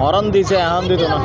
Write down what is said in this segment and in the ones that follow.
হরন দিছে এখন দিত না।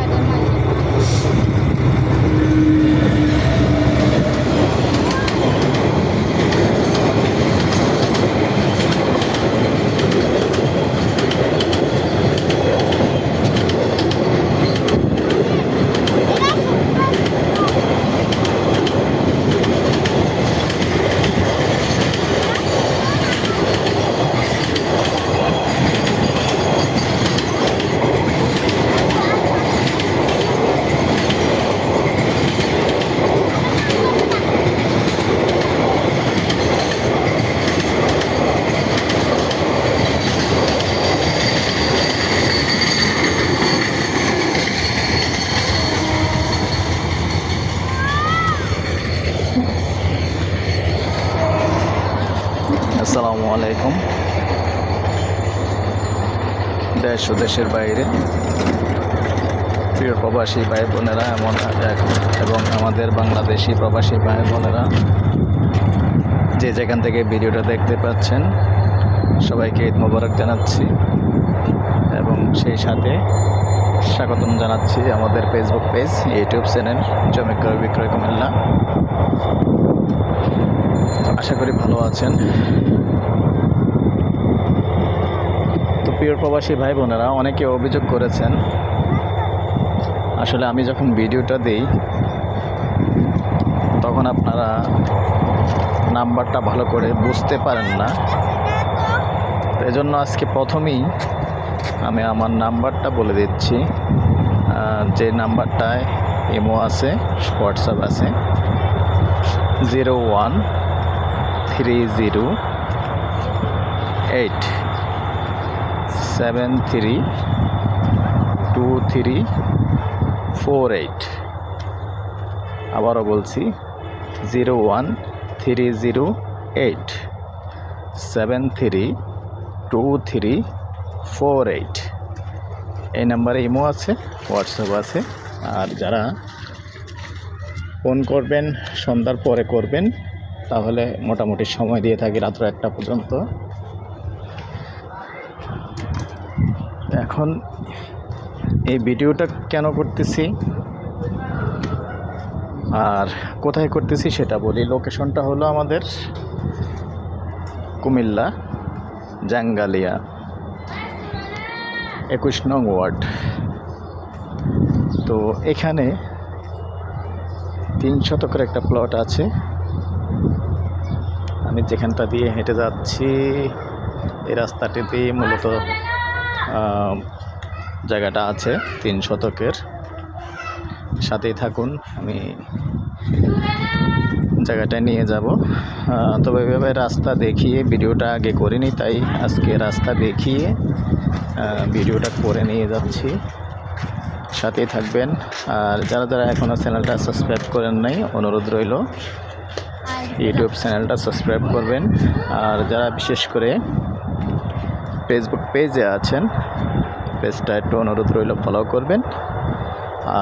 আসসালামু আলাইকুম। দেশ ও দেশের বাইরে। প্রিয় প্রবাসী ভাই বোনেরা এমন এবং আমাদের বাংলাদেশি প্রবাসী ভাই বোনেরা যে যেখান থেকে ভিডিওটা দেখতে পাচ্ছেন, সবাইকে ঈদ মোবারক জানাচ্ছি এবং সেই সাথে স্বাগতম জানাচ্ছি আমাদের ফেসবুক পেজ ইউটিউব চ্যানেল জমি ক্রয়, বিক্রয় কুমিল্লা। আশা করি ভালো আছেন। তো প্রিয় প্রবাসী ভাই বোনেরা, অনেকে অভিযোগ করেছেন। আসলে আমি যখন ভিডিওটা দিই, তখন আপনারা নাম্বারটা ভালো করে বুঝতে পারেন না। এজন্য আজকে প্রথমেই আমি আমার নাম্বারটা বলে দিচ্ছি। যে নাম্বারটায় এমও আছে, হোয়াটসঅ্যাপ আছে, zero one three zero eight. Seven three two three four eight আবারও বলছি zero one three zero eight seven three two three four eight এই নাম্বারে ইমো আছে, হোয়াটসঅ্যাপ আছে, আর যারা ফোন করবেন, সন্ধ্যার পরে করবেন, তাহলে মোটামুটি সময় দিয়ে থাকি রাত্র একটা পর্যন্ত। এখন এই ভিডিওটা কেন করতেছি? আর কোথায় করতেছি সেটা বলি। লোকেশনটা হলো আমাদের কুমিল্লা, জাঙ্গালিয়া, একুশ নং ওয়ার্ড। তো এখানে তিন শতকের একটা প্লট আছে। আমি যেখানটা দিয়ে হেঁটে যাচ্ছি, এই রাস্তাটিতেই মূলত জায়গাটা আছে তিন শতকের। সাথেই থাকুন আমি জায়গাটায় নিয়ে যাব। তবে এভাবে রাস্তা দেখিয়ে ভিডিওটা আগে করিনি তাই আজকে রাস্তা দেখিয়ে ভিডিওটা করে নিয়ে যাচ্ছি। সাথেই থাকবেন। আর যারা যারা এখনও চ্যানেলটা সাবস্ক্রাইব করেন নাই অনুরোধ রইল ইউটিউব চ্যানেলটা সাবস্ক্রাইব করবেন। আর যারা বিশেষ করে ফেসবুক পেজে আছেন। পেজটা একটু অনুরোধ রইল ফলো করবেন।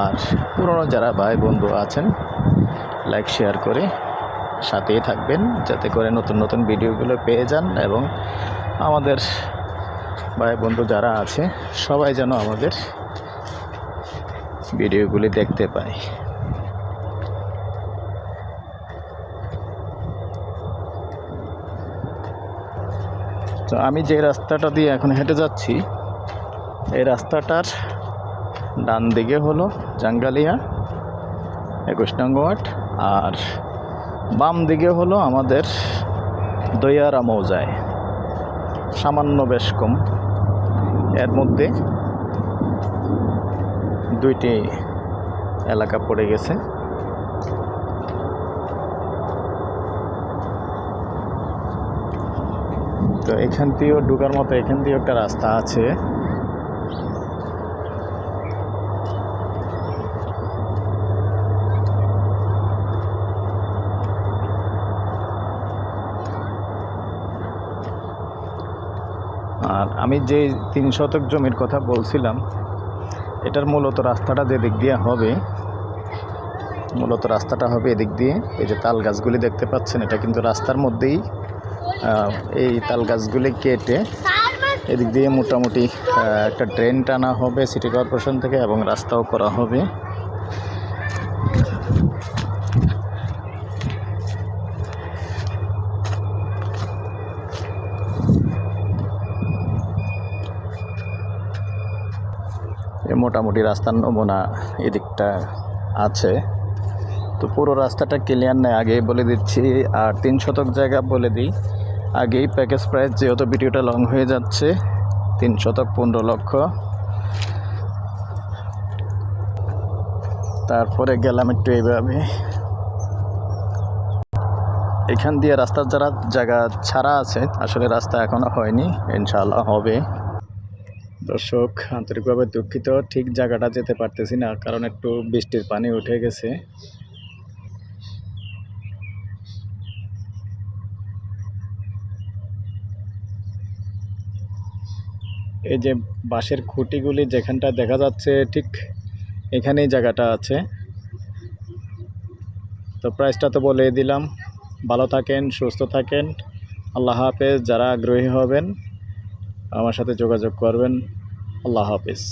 আর পুরনো যারা ভাই বন্ধু আছেন লাইক শেয়ার করে সাথেই থাকবেন, যাতে করে নতুন নতুন ভিডিওগুলো পেয়ে যান এবং আমাদের ভাই বন্ধু যারা আছে, সবাই যেন আমাদের ভিডিওগুলি দেখতে পায়। তো আমি যে রাস্তাটা দিয়ে এখন হেঁটে যাচ্ছি, এই রাস্তাটার ডান দিকে হলো জাঙ্গালিয়া, একুশ নং ওয়ার্ড, আর বাম দিকে হলো আমাদের দইয়ারা মৌজায়, সামান্য বেশ কম। এর মধ্যে দুইটি এলাকা পড়ে গেছে। তো এখান দিয়েও ঢুকার মতো এখান দিয়েও একটা রাস্তা আছে। আর আমি যে তিন শতক জমির কথা বলছিলাম, এটার মূলত রাস্তাটা যে দিক দিয়ে হবে, মূলত রাস্তাটা হবে এদিক দিয়ে। এই যে তাল গাছগুলি দেখতে পাচ্ছেন, এটা কিন্তু রাস্তার মধ্যেই এই তাল গাছগুলি কেটে এদিক দিয়ে মোটামুটি একটা ট্রেন টানা হবে সিটি কর্পোরেশন থেকে এবং রাস্তাও করা হবে। মোটামুটি রাস্তার নমুনা এদিকটা আছে। তো পুরো রাস্তাটা ক্লিয়ার নেই, আগেই বলে দিচ্ছি, আর তিন শতক জায়গা বলে দিই। আগেই প্যাকেজ প্রাইস যেহেতু ভিডিওটা লং হয়ে যাচ্ছে, তিন শতক পনেরো লক্ষ। তারপরে গেলাম একটু এইভাবে এখান দিয়ে রাস্তার যারা জায়গা ছাড়া আছে, আসলে রাস্তা এখনও হয়নি, ইনশাআল্লাহ হবে। দর্শক, আন্তরিকভাবে দুঃখিত, ঠিক জায়গাটা যেতে পারতেছি না, কারণ একটু বৃষ্টির পানি উঠে গেছে। এই যে বাঁশের খুঁটিগুলি যেখানটা দেখা যাচ্ছে, ঠিক এখানেই জায়গাটা আছে। তো প্রাইসটা তো বলে দিলাম। ভালো থাকেন, সুস্থ থাকেন। আল্লাহ হাফেজ। যারা আগ্রহী হবেন, আমার সাথে যোগাযোগ করবেন। আল্লাহ হাফেজ।